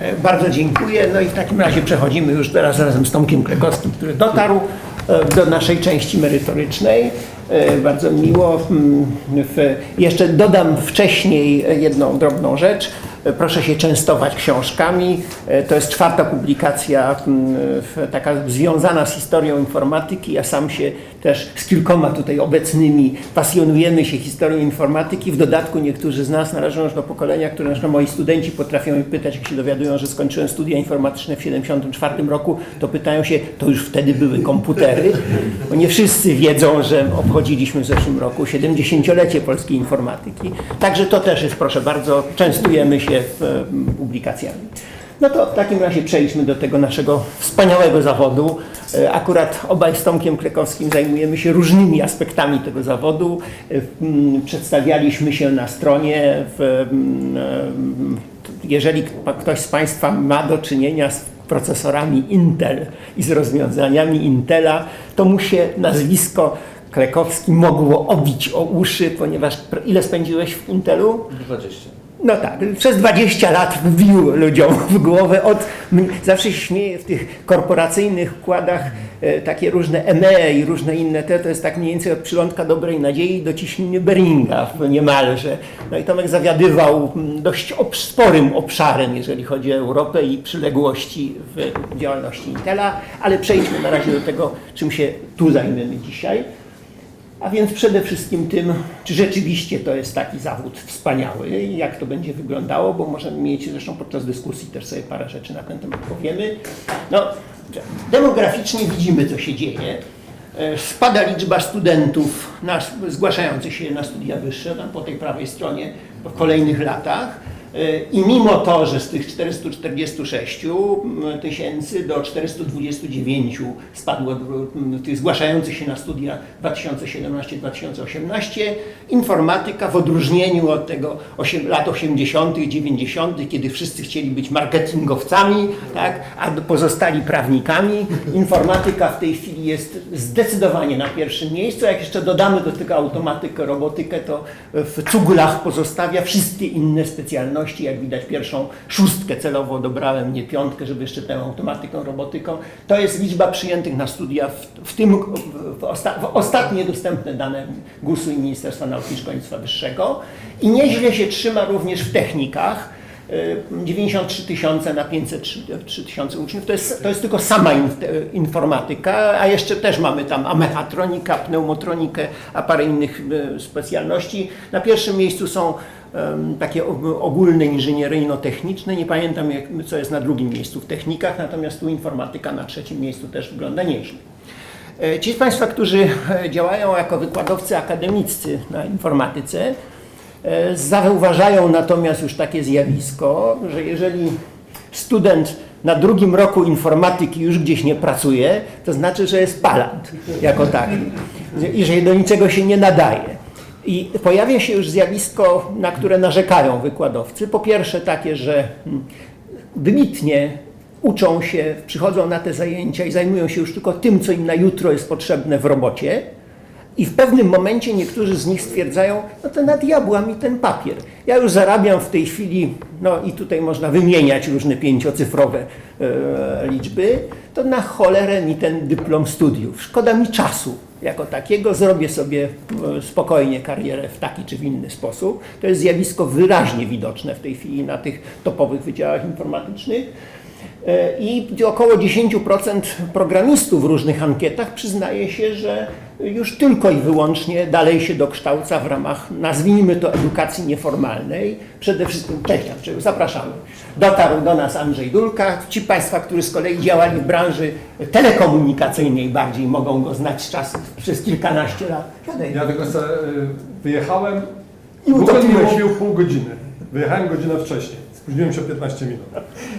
E, Bardzo dziękuję. No i w takim razie przechodzimy już teraz razem z Tomkiem Krekowskim, który dotarł e, do naszej części merytorycznej. E, Bardzo miło. Mm, Jeszcze dodam wcześniej jedną drobną rzecz. Proszę się częstować książkami. E, To jest czwarta publikacja mm, taka związana z historią informatyki. Ja sam się też z kilkoma tutaj obecnymi pasjonujemy się historią informatyki. W dodatku niektórzy z nas należą już do pokolenia, które moi studenci potrafią mnie pytać, jak się dowiadują, że skończyłem studia informatyczne w 1974 roku, to pytają się, to już wtedy były komputery, bo nie wszyscy wiedzą, że obchodziliśmy w zeszłym roku 70-lecie polskiej informatyki. Także to też jest, proszę bardzo, częstujemy się em, publikacjami. No to w takim razie przejdźmy do tego naszego wspaniałego zawodu. E, Akurat obaj z Tomkiem Krekowskim zajmujemy się różnymi aspektami tego zawodu. E, mm, Przedstawialiśmy się na stronie. W, mm, em, jeżeli ktoś z Państwa ma do czynienia z procesorami Intel i z rozwiązaniami Intela, to mu się nazwisko Krekowski mogło obić o uszy, ponieważ ile spędziłeś w Intelu? 20. No tak, przez 20 lat wbił ludziom w głowę. Od, zawsze śmieję w tych korporacyjnych układach, e, takie różne EME i różne inne te, to jest tak mniej więcej od przylądka dobrej nadziei do ciśniny Beringa niemalże. No i Tomek zawiadywał dość ob, sporym obszarem, jeżeli chodzi o Europę i przyległości w działalności Intela, ale przejdźmy na razie do tego, czym się tu zajmiemy dzisiaj. A więc przede wszystkim tym, czy rzeczywiście to jest taki zawód wspaniały i jak to będzie wyglądało, bo możemy mieć zresztą podczas dyskusji też sobie parę rzeczy na ten temat powiemy. No, demograficznie widzimy, co się dzieje. E, Spada liczba studentów na, zgłaszających się na studia wyższe, tam po tej prawej stronie w kolejnych latach. I mimo to, że z tych 446 tysięcy do 429 spadło m, tych zgłaszających się na studia 2017-2018, informatyka w odróżnieniu od tego lat 80., 90., kiedy wszyscy chcieli być marketingowcami, tak, a pozostali prawnikami, informatyka w tej chwili jest zdecydowanie na pierwszym miejscu. Jak jeszcze dodamy do tego automatykę, robotykę, to w cuglach pozostawia wszystkie inne specjalności. Jak widać, pierwszą szóstkę celowo dobrałem, nie piątkę, żeby jeszcze tę automatyką, robotyką. To jest liczba przyjętych na studia, w, w tym w, osta, w ostatnie dostępne dane GUS-u i Ministerstwa Nauki i Szkolnictwa Wyższego. I nieźle się trzyma również w technikach. Y, 93 tysiące na 503 tysiące uczniów. To jest, to jest tylko sama in, informatyka, a jeszcze też mamy tam mechatronikę, pneumotronikę, a parę innych y, specjalności. Na pierwszym miejscu są takie og- ogólne inżynieryjno-techniczne. Nie pamiętam, co jest na drugim miejscu w technikach, natomiast tu informatyka na trzecim miejscu też wygląda nieźle. E, Ci z Państwa, którzy e, działają jako wykładowcy akademiccy na informatyce, e, zauważają natomiast już takie zjawisko, że jeżeli student na drugim roku informatyki już gdzieś nie pracuje, to znaczy, że jest palant jako taki i że do niczego się nie nadaje. I pojawia się już zjawisko, na które narzekają wykładowcy. Po pierwsze takie, że mm, wybitnie uczą się, przychodzą na te zajęcia i zajmują się już tylko tym, co im na jutro jest potrzebne w robocie. I w pewnym momencie niektórzy z nich stwierdzają, no to na diabła mi ten papier. Ja już zarabiam w tej chwili, no i tutaj można wymieniać różne pięciocyfrowe e, liczby, to na cholerę mi ten dyplom studiów. Szkoda mi czasu jako takiego, zrobię sobie e, spokojnie karierę w taki czy w inny sposób. To jest zjawisko wyraźnie widoczne w tej chwili na tych topowych wydziałach informatycznych. E, I około 10% programistów w różnych ankietach przyznaje się, że już tylko i wyłącznie dalej się dokształca w ramach, nazwijmy to, edukacji nieformalnej. Przede wszystkim, cześć Andrzeju, zapraszamy. Dotarł do nas Andrzej Dulka. Ci Państwa, którzy z kolei działali w branży telekomunikacyjnej bardziej, mogą go znać z czasów przez kilkanaście lat. Siadaj. Ja tylko se, y, wyjechałem I i w ogóle nie utopiłeś. mówił pół godziny. Wyjechałem godzinę wcześniej. Spóźniłem się 15 minut.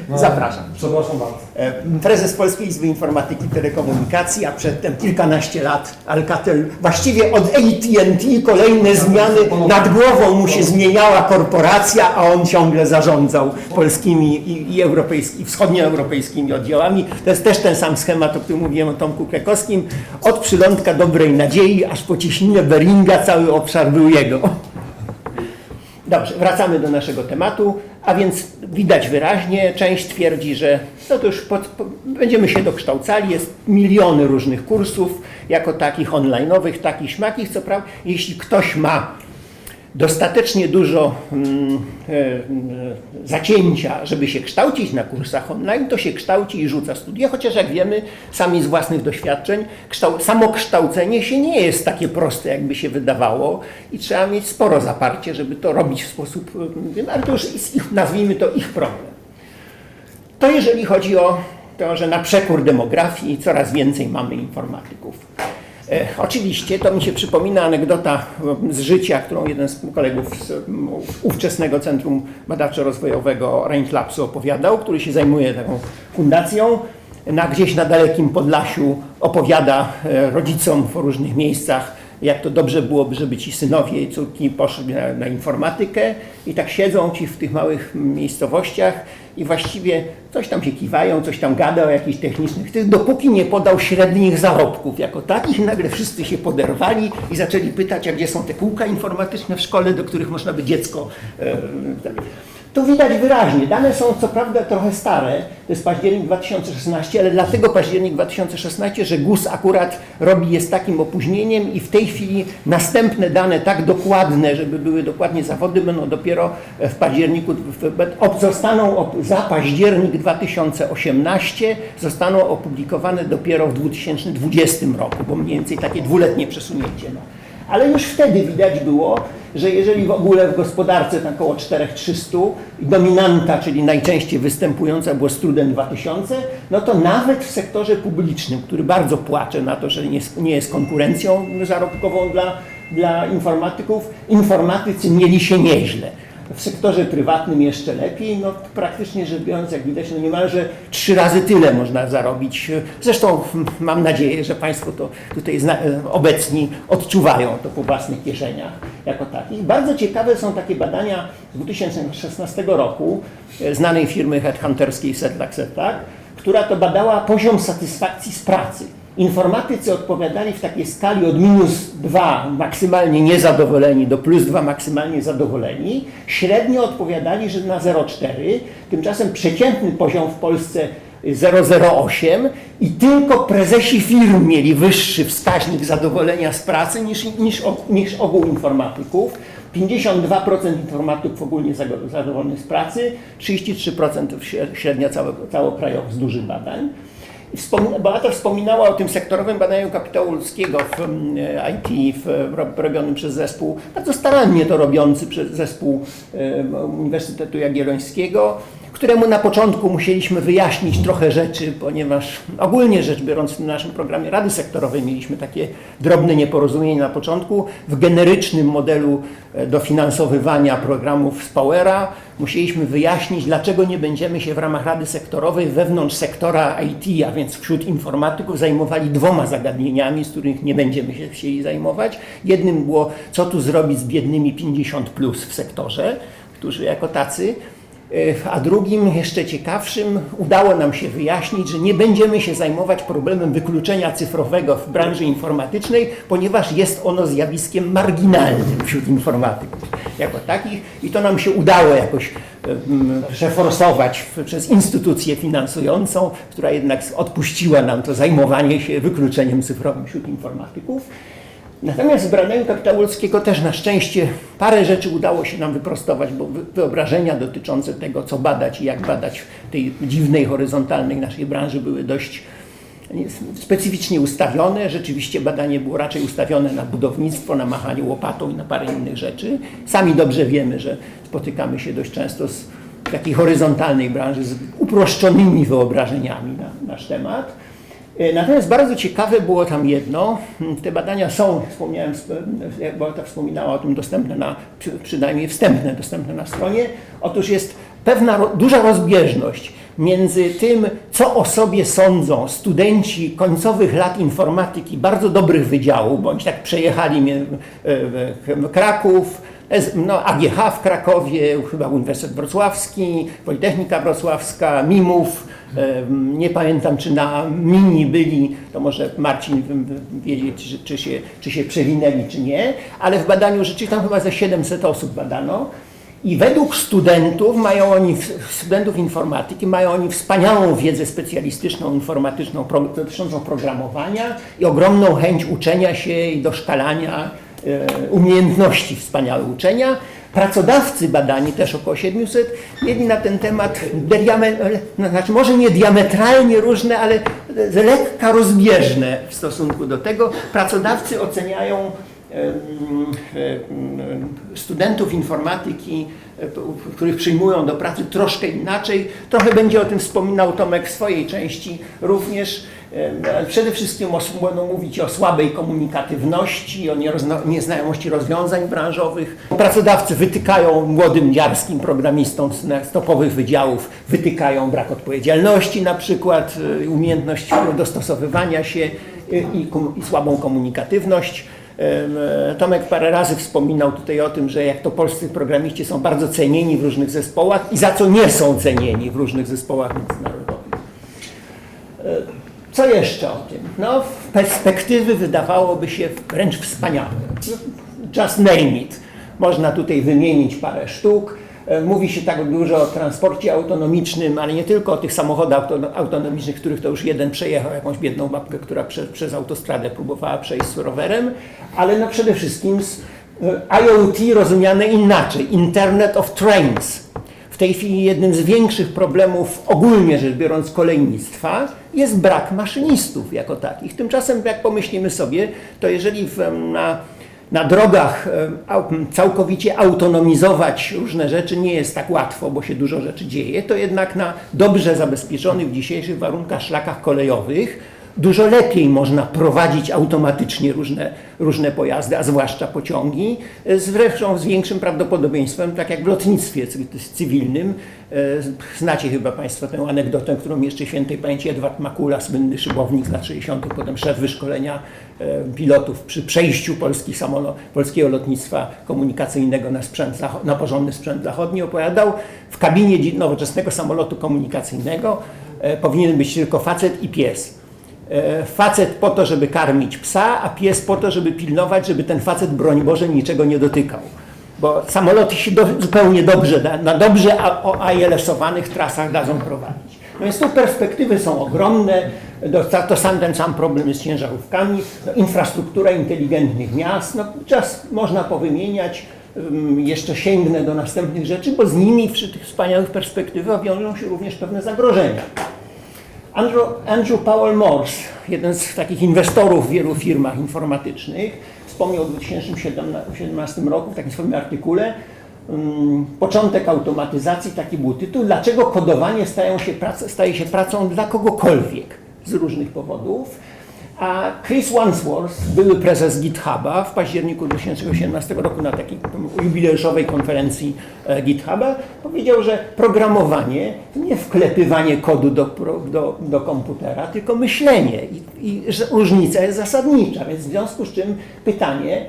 No, Zapraszam. Przepraszam bardzo. E, Prezes Polskiej Izby Informatyki i Telekomunikacji, a przedtem kilkanaście lat Alcatel, właściwie od AT&T kolejne zmiany, nad głową mu się zmieniała korporacja, a on ciągle zarządzał polskimi i, i europejskimi, wschodnioeuropejskimi oddziałami. To jest też ten sam schemat, o którym mówiłem o Tomku Krekowskim. Od przylądka dobrej nadziei, aż po ciśninę Beringa cały obszar był jego. Dobrze, wracamy do naszego tematu. A więc widać wyraźnie, część twierdzi, że no to już pod, po, będziemy się dokształcali, jest miliony różnych kursów, jako takich online'owych, takich śmakich, co prawda, jeśli ktoś ma dostatecznie dużo mm, e, e, zacięcia, żeby się kształcić na kursach online, to się kształci i rzuca studia, chociaż jak wiemy sami z własnych doświadczeń, samo kształcenie się nie jest takie proste, jakby się wydawało i trzeba mieć sporo zaparcie, żeby to robić w sposób, mm, ale to już jest ich, nazwijmy to ich problem. To jeżeli chodzi o to, że na przekór demografii coraz więcej mamy informatyków. E, oczywiście to mi się przypomina anegdota z życia, którą jeden z kolegów z ówczesnego Centrum Badawczo-Rozwojowego Range Labsu opowiadał, który się zajmuje taką fundacją. Na, gdzieś na dalekim Podlasiu opowiada e, rodzicom w różnych miejscach, jak to dobrze byłoby, żeby ci synowie i córki poszli na, na informatykę i tak siedzą ci w tych małych miejscowościach i właściwie coś tam się kiwają, coś tam gada o jakichś technicznych tych, dopóki nie podał średnich zarobków jako takich, nagle wszyscy się poderwali i zaczęli pytać, a gdzie są te kółka informatyczne w szkole, do których można by dziecko... Tak. Tu widać wyraźnie, dane są co prawda trochę stare, to jest październik 2016, ale dlatego październik 2016, że GUS akurat robi je z takim opóźnieniem i w tej chwili następne dane tak dokładne, żeby były dokładnie zawody, będą dopiero w październiku, zostaną za październik 2018, zostaną opublikowane dopiero w 2020 roku, bo mniej więcej takie dwuletnie przesunięcie. No. Ale już wtedy widać było, że jeżeli w ogóle w gospodarce tam około 4300 i dominanta, czyli najczęściej występująca było Student 2000, no to nawet w sektorze publicznym, który bardzo płacze na to, że nie, nie jest konkurencją zarobkową dla, dla informatyków, informatycy mieli się nieźle. W sektorze prywatnym jeszcze lepiej, no praktycznie rzecz biorąc, jak widać, no niemalże trzy razy tyle można zarobić. Zresztą mam nadzieję, że Państwo to tutaj obecni odczuwają to po własnych kieszeniach jako takich. Bardzo ciekawe są takie badania z 2016 roku znanej firmy headhunterskiej Setlak Setlak, która to badała poziom satysfakcji z pracy. Informatycy odpowiadali w takiej skali od minus 2 maksymalnie niezadowoleni do plus 2 maksymalnie zadowoleni. Średnio odpowiadali, że na 0,4. Tymczasem przeciętny poziom w Polsce 0,08 i tylko prezesi firm mieli wyższy wskaźnik zadowolenia z pracy niż, niż, niż ogół informatyków. 52% informatyków ogólnie zadowolonych z pracy, 33% średnia całego, całokrajowych z dużych badań. Beata wspominała o tym sektorowym badaniu kapitału ludzkiego w mm, IT, w, robionym przez zespół, bardzo starannie to robiący przez zespół Uniwersytetu Jagiellońskiego, któremu na początku musieliśmy wyjaśnić trochę rzeczy, ponieważ ogólnie rzecz biorąc w naszym programie Rady Sektorowej mieliśmy takie drobne nieporozumienie na początku. W generycznym modelu e, dofinansowywania programów z Powera musieliśmy wyjaśnić, dlaczego nie będziemy się w ramach Rady Sektorowej wewnątrz sektora IT, a więc wśród informatyków zajmowali dwoma zagadnieniami, z których nie będziemy się chcieli zajmować. Jednym było, co tu zrobić z biednymi 50 plus w sektorze, którzy jako tacy a drugim, jeszcze ciekawszym, udało nam się wyjaśnić, że nie będziemy się zajmować problemem wykluczenia cyfrowego w branży informatycznej, ponieważ jest ono zjawiskiem marginalnym wśród informatyków jako takich i to nam się udało jakoś przeforsować przez instytucję finansującą, która jednak odpuściła nam to zajmowanie się wykluczeniem cyfrowym wśród informatyków. Natomiast w badaniu kapitału ludzkiego też na szczęście parę rzeczy udało się nam wyprostować, bo wyobrażenia dotyczące tego, co badać i jak badać w tej dziwnej, horyzontalnej naszej branży były dość specyficznie ustawione. Rzeczywiście badanie było raczej ustawione na budownictwo, na machanie łopatą i na parę innych rzeczy. Sami dobrze wiemy, że spotykamy się dość często z takiej horyzontalnej branży z uproszczonymi wyobrażeniami na nasz temat. E, natomiast bardzo ciekawe było tam jedno. Te badania są, wspomniałem, jak Beata wspominała o tym, dostępne na, przynajmniej wstępne, dostępne na stronie. Otóż jest pewna duża rozbieżność między tym, co o sobie sądzą studenci końcowych lat informatyki bardzo dobrych wydziałów, bądź tak przejechali mnie Kraków, no, AGH w Krakowie, chyba Uniwersytet Wrocławski, Politechnika Wrocławska, MIMów, nie pamiętam, czy na mini byli, to może Marcin wiedzieć, czy, czy, się, czy się przewinęli, czy nie, ale w badaniu rzeczywiście tam chyba ze 700 osób badano I według studentów mają oni, studentów informatyki, mają oni wspaniałą wiedzę specjalistyczną, informatyczną dotyczącą programowania i ogromną chęć uczenia się i doszkalania umiejętności wspaniałe uczenia. Pracodawcy badani, też około 700, mieli na ten temat, znaczy może nie diametralnie różne, ale z lekka rozbieżne w stosunku do tego. Pracodawcy oceniają em, em, studentów informatyki, e, których przyjmują do pracy troszkę inaczej. Trochę będzie o tym wspominał Tomek w swojej części również. Ale Przede wszystkim będą mówić o słabej komunikatywności, o nieznajomości rozwiązań branżowych. Pracodawcy wytykają młodym dziarskim programistom z topowych wydziałów, wytykają brak odpowiedzialności na przykład, y, umiejętność dostosowywania się y, i, i słabą komunikatywność. E, Tomek parę razy wspominał tutaj o tym, że jak to polscy programiści są bardzo cenieni w różnych zespołach i za co nie są cenieni w różnych zespołach międzynarodowych. Co jeszcze o tym? No, w perspektywy wydawałoby się wręcz wspaniałe. Just name it. Można tutaj wymienić parę sztuk. E, Mówi się tak dużo o transporcie autonomicznym, ale nie tylko o tych samochodach auto- autonomicznych, których to już jeden przejechał jakąś biedną babkę, która prze, przez autostradę próbowała przejść z rowerem, ale no przede wszystkim z e, IoT rozumiane inaczej, Internet of Trains. Tej chwili jednym z większych problemów, ogólnie rzecz biorąc, kolejnictwa jest brak maszynistów jako takich. Tymczasem, jak pomyślimy sobie, to jeżeli w, na, na drogach całkowicie autonomizować różne rzeczy nie jest tak łatwo, bo się dużo rzeczy dzieje, to jednak na dobrze zabezpieczonych w dzisiejszych warunkach szlakach kolejowych Dużo lepiej można prowadzić automatycznie różne, różne pojazdy, a zwłaszcza pociągi, zresztą z większym prawdopodobieństwem, tak jak w lotnictwie cy- cywilnym. E, Znacie chyba Państwo tę anegdotę, którą jeszcze świętej pamięci Edward Makula, słynny szybownik z lat 60., potem szef wyszkolenia e, pilotów przy przejściu polskich samolo- polskiego lotnictwa komunikacyjnego na, sprzęt, na porządny sprzęt zachodni opowiadał, w kabinie nowoczesnego samolotu komunikacyjnego e, powinien być tylko facet i pies. E, Facet po to, żeby karmić psa, a pies po to, żeby pilnować, żeby ten facet, broń Boże, niczego nie dotykał. Bo samoloty się do, zupełnie dobrze, na dobrze ALS-owanych trasach dadzą prowadzić. No więc tu perspektywy są ogromne. To, to sam ten sam problem z ciężarówkami. No, infrastruktura inteligentnych miast. No, czas można powymieniać. Ym, Jeszcze sięgnę do następnych rzeczy, bo z nimi przy tych wspaniałych perspektywach wiążą się również pewne zagrożenia. Andrew, Andrew Powell Morse, jeden z takich inwestorów w wielu firmach informatycznych, wspomniał w 2017 roku w takim swoim artykule um, Początek automatyzacji, taki był tytuł, dlaczego kodowanie stają się prac, staje się pracą dla kogokolwiek z różnych powodów. A Chris Wansworth, były prezes GitHuba, w październiku 2018 roku na takiej jubileuszowej konferencji e, GitHuba powiedział, że programowanie to nie wklepywanie kodu do, do, do komputera, tylko myślenie i, i że różnica jest zasadnicza. Więc w związku z czym pytanie,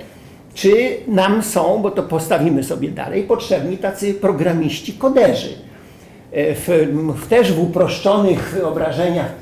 czy nam są, bo to postawimy sobie dalej, potrzebni tacy programiści, koderzy. E, W, w, też w uproszczonych wyobrażeniach,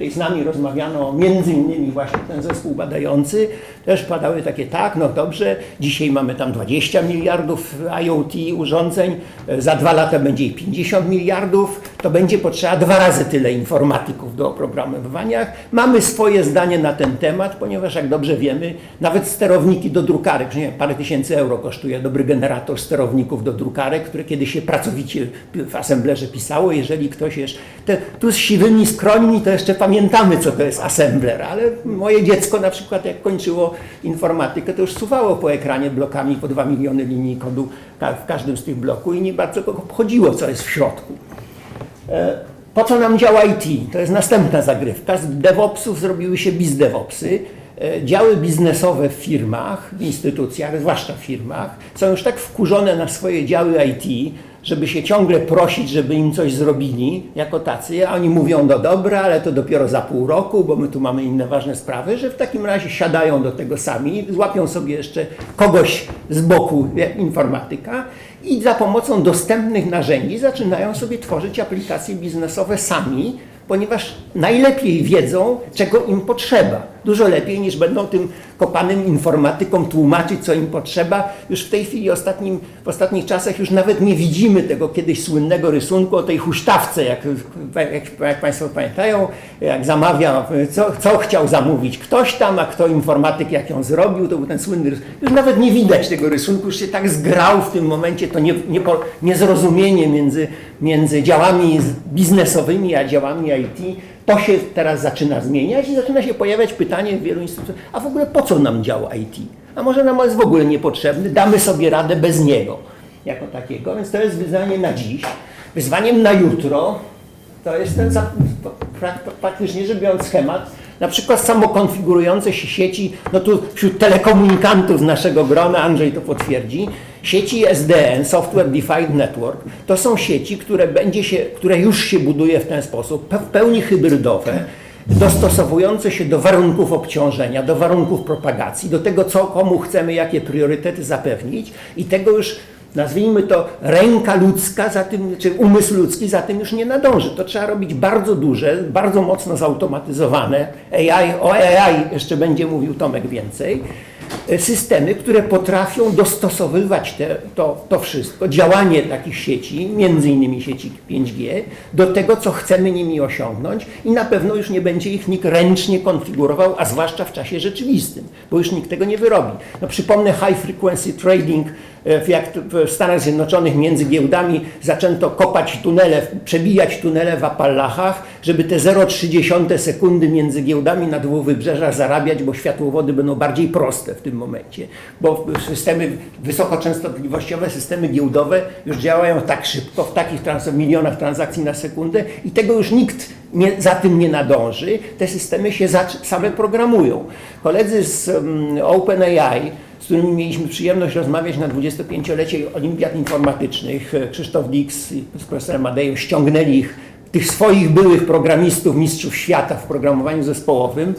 tutaj z nami rozmawiano między innymi właśnie ten zespół badający, też padały takie, tak, no dobrze, dzisiaj mamy tam 20 miliardów IoT urządzeń, za dwa lata będzie ich 50 miliardów, to będzie potrzeba dwa razy tyle informatyków do oprogramowywania. Mamy swoje zdanie na ten temat, ponieważ jak dobrze wiemy, nawet sterowniki do drukarek, nie parę tysięcy euro kosztuje dobry generator sterowników do drukarek, które kiedyś się pracowicie w assemblerze pisało. Jeżeli ktoś jest te, tu z siwymi skrońmi, to jeszcze pamiętamy, co to jest assembler, ale moje dziecko na przykład jak kończyło informatykę, to już suwało po ekranie blokami po 2 miliony linii kodu w każdym z tych bloków i nie bardzo obchodziło, co jest w środku. E, Po co nam działa IT? To jest następna zagrywka. Z DevOpsów zrobiły się BizDevOpsy. E, Działy biznesowe w firmach, w instytucjach, zwłaszcza w firmach, są już tak wkurzone na swoje działy IT, żeby się ciągle prosić, żeby im coś zrobili jako tacy, a oni mówią, no dobra, ale to dopiero za pół roku, bo my tu mamy inne ważne sprawy, że w takim razie siadają do tego sami, złapią sobie jeszcze kogoś z boku, informatyka i za pomocą dostępnych narzędzi zaczynają sobie tworzyć aplikacje biznesowe sami, ponieważ najlepiej wiedzą, czego im potrzeba. Dużo lepiej niż będą tym kopanym informatykom tłumaczyć, co im potrzeba. Już w tej chwili, ostatnim, w ostatnich czasach, już nawet nie widzimy tego kiedyś słynnego rysunku o tej huśtawce, jak, jak, jak Państwo pamiętają, jak zamawia, co, co chciał zamówić ktoś tam, a kto informatyk, jak ją zrobił, to był ten słynny rysunek. Już nawet nie widać tego rysunku, już się tak zgrał w tym momencie to nie, nie, niezrozumienie między, między działami biznesowymi a działami IT. To się teraz zaczyna zmieniać i zaczyna się pojawiać pytanie w wielu instytucjach, a w ogóle po co nam dział IT? A może nam jest w ogóle niepotrzebny, damy sobie radę bez niego. Jako takiego, więc to jest wyzwanie na dziś. Wyzwaniem na jutro to jest ten praktycznie rzecz biorąc schemat, na przykład samokonfigurujące się sieci, no tu wśród telekomunikantów z naszego grona, Andrzej to potwierdzi, sieci SDN, Software Defined Network, to są sieci, które, będzie się, które już się buduje w ten sposób, w pełni hybrydowe, dostosowujące się do warunków obciążenia, do warunków propagacji, do tego, co komu chcemy, jakie priorytety zapewnić i tego już nazwijmy to ręka ludzka za tym, czy umysł ludzki za tym już nie nadąży. To trzeba robić bardzo duże, bardzo mocno zautomatyzowane. AI, o AI jeszcze będzie mówił Tomek więcej. E, Systemy, które potrafią dostosowywać te, to, to wszystko, działanie takich sieci, między innymi sieci 5G, do tego, co chcemy nimi osiągnąć i na pewno już nie będzie ich nikt ręcznie konfigurował, a zwłaszcza w czasie rzeczywistym, bo już nikt tego nie wyrobi. No, przypomnę high frequency trading, w, jak w Stanach Zjednoczonych między giełdami zaczęto kopać tunele, przebijać tunele w Appalachach, żeby te 0,3 sekundy między giełdami na dwuwybrzeżach zarabiać, bo światłowody będą bardziej proste w tym momencie, bo systemy wysokoczęstotliwościowe, systemy giełdowe już działają tak szybko, w takich trans- milionach transakcji na sekundę i tego już nikt nie, za tym nie nadąży. Te systemy się same programują. Koledzy z um, OpenAI z którymi mieliśmy przyjemność rozmawiać na 25-lecie Olimpiad Informatycznych. Krzysztof Dix z profesorem Madeją ściągnęli ich, tych swoich byłych programistów, mistrzów świata w programowaniu zespołowym.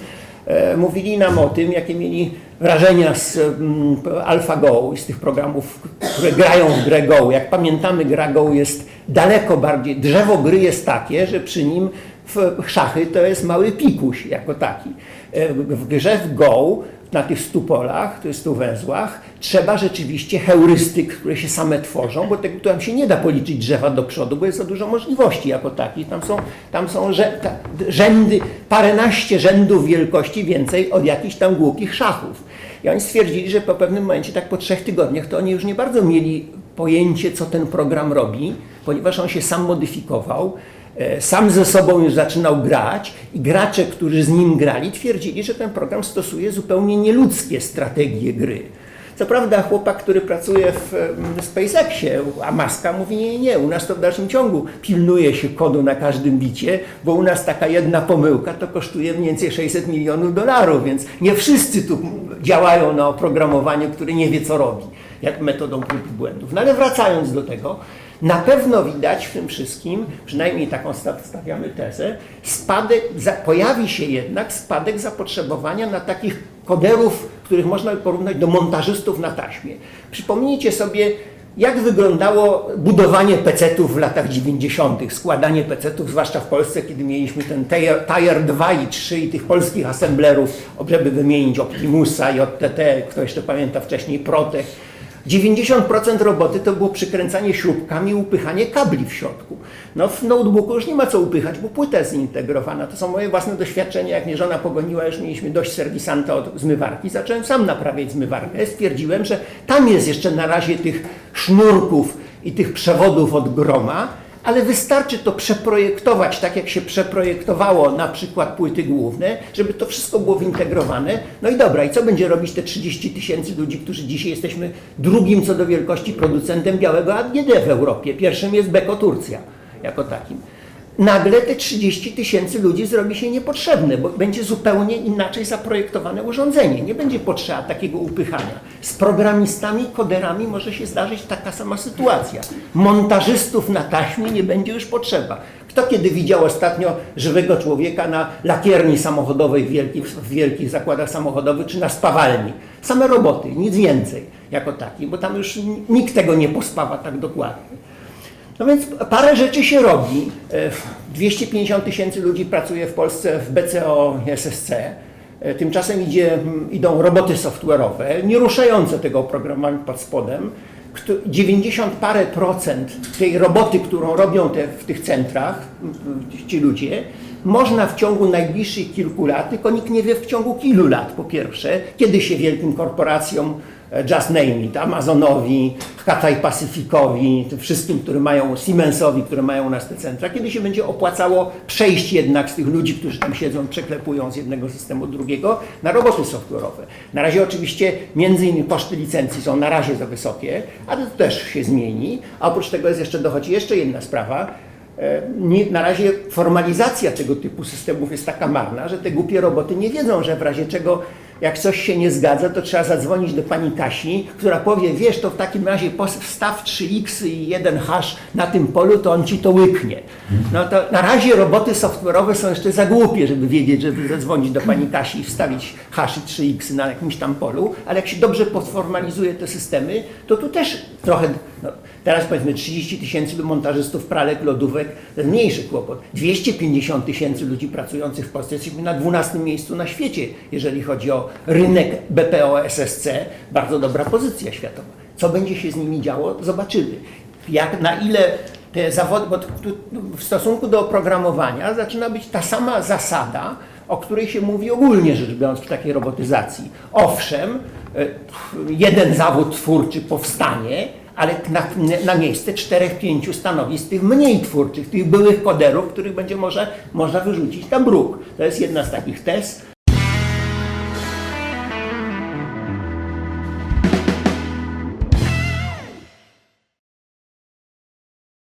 E, mówili nam o tym, jakie mieli wrażenia z mm, AlphaGo i z tych programów, które grają w grę Go. Jak pamiętamy, gra Go jest daleko bardziej, drzewo gry jest takie, że przy nim w szachy to jest mały pikuś jako taki. E, W grze w Go na tych stu polach, to jest stu węzłach, trzeba rzeczywiście heurystyk, które się same tworzą, bo tego tam się nie da policzyć drzewa do przodu, bo jest za dużo możliwości jako takich. Tam są, tam są ta, rzędy, paręnaście rzędów wielkości więcej od jakichś tam głupich szachów. I oni stwierdzili, że po pewnym momencie, tak po trzech tygodniach, to oni już nie bardzo mieli pojęcie, co ten program robi, ponieważ on się sam modyfikował, e, sam ze sobą już zaczynał grać i gracze, którzy z nim grali, twierdzili, że ten program stosuje zupełnie nieludzkie strategie gry. Co prawda chłopak, który pracuje w SpaceXie, a Maska mówi nie, nie, u nas to w dalszym ciągu pilnuje się kodu na każdym bicie, bo u nas taka jedna pomyłka to kosztuje mniej więcej 600 milionów dolarów, więc nie wszyscy tu działają na oprogramowaniu, które nie wie co robi, jak metodą prób i błędów. No ale wracając do tego, na pewno widać w tym wszystkim, przynajmniej taką sta- stawiamy tezę, spadek, pojawi się jednak spadek zapotrzebowania na takich koderów, których można porównać do montażystów na taśmie. Przypomnijcie sobie, jak wyglądało budowanie PC-ów w latach 90., składanie PC-ów, zwłaszcza w Polsce, kiedy mieliśmy ten Tier, tier 2 i 3 i tych polskich assemblerów, żeby wymienić Optimusa i OTT, kto jeszcze pamięta wcześniej Protech. 90% roboty to było przykręcanie śrubkami i upychanie kabli w środku. No w notebooku już nie ma co upychać, bo płyta jest zintegrowana. To są moje własne doświadczenia. Jak mnie żona pogoniła, już mieliśmy dość serwisanta od zmywarki. Zacząłem sam naprawiać zmywarkę. Stwierdziłem, że tam jest jeszcze na razie tych sznurków i tych przewodów od groma, ale wystarczy to przeprojektować tak, jak się przeprojektowało na przykład płyty główne, żeby to wszystko było zintegrowane. No i dobra, i co będzie robić te 30 tysięcy ludzi, którzy dzisiaj jesteśmy drugim co do wielkości producentem białego AGD w Europie. Pierwszym jest Beko Turcja jako takim. Nagle te 30 tysięcy ludzi zrobi się niepotrzebne, bo będzie zupełnie inaczej zaprojektowane urządzenie. Nie będzie potrzeba takiego upychania. Z programistami, koderami może się zdarzyć taka sama sytuacja. Montażystów na taśmie nie będzie już potrzeba. Kto kiedy widział ostatnio żywego człowieka na lakierni samochodowej w wielkich, w wielkich zakładach samochodowych czy na spawalni? Same roboty, nic więcej jako taki, bo tam już nikt tego nie pospawa tak dokładnie. No więc parę rzeczy się robi. E, 250 tysięcy ludzi pracuje w Polsce w BCO SSC. E, Tymczasem idzie, mm, idą roboty software'owe, nie ruszające tego oprogramowania pod spodem. Kto- 90 parę procent tej roboty, którą robią te, w tych centrach ci ludzie, można w ciągu najbliższych kilku lat, tylko nikt nie wie w ciągu kilu lat po pierwsze, kiedy się wielkim korporacjom e, just name it, Amazonowi, Cathay Pacificowi, tym wszystkim, które mają, Siemensowi, które mają u nas te centra, kiedy się będzie opłacało przejść jednak z tych ludzi, którzy tam siedzą, przeklepują z jednego systemu do drugiego, na roboty software'owe. Na razie oczywiście między innymi koszty licencji są na razie za wysokie, ale to też się zmieni. A oprócz tego jest jeszcze, dochodzi jeszcze jedna sprawa, E, na razie formalizacja tego typu systemów jest taka marna, że te głupie roboty nie wiedzą, że w razie czego jak coś się nie zgadza, to trzeba zadzwonić do pani Kasi, która powie, wiesz, to w takim razie wstaw 3x i jeden hash na tym polu, to on ci to łyknie. No to na razie roboty software'owe są jeszcze za głupie, żeby wiedzieć, żeby zadzwonić do pani Kasi i wstawić hash i 3x na jakimś tam polu, ale jak się dobrze poformalizuje te systemy, to tu też trochę, no, teraz powiedzmy 30 tysięcy montażystów pralek, lodówek, to mniejszy kłopot. 250 tysięcy ludzi pracujących w Polsce, jesteśmy na 12 miejscu na świecie, jeżeli chodzi o rynek BPO SSC, bardzo dobra pozycja światowa. Co będzie się z nimi działo, zobaczymy. Jak, na ile te zawody, bo tu, w stosunku do oprogramowania zaczyna być ta sama zasada, o której się mówi ogólnie rzecz biorąc w takiej robotyzacji. Owszem, e, jeden zawód twórczy powstanie, ale na, na miejsce czterech, pięciu stanowisk tych mniej twórczych, tych byłych koderów, których będzie może, można wyrzucić na bruk. To jest jedna z takich tez.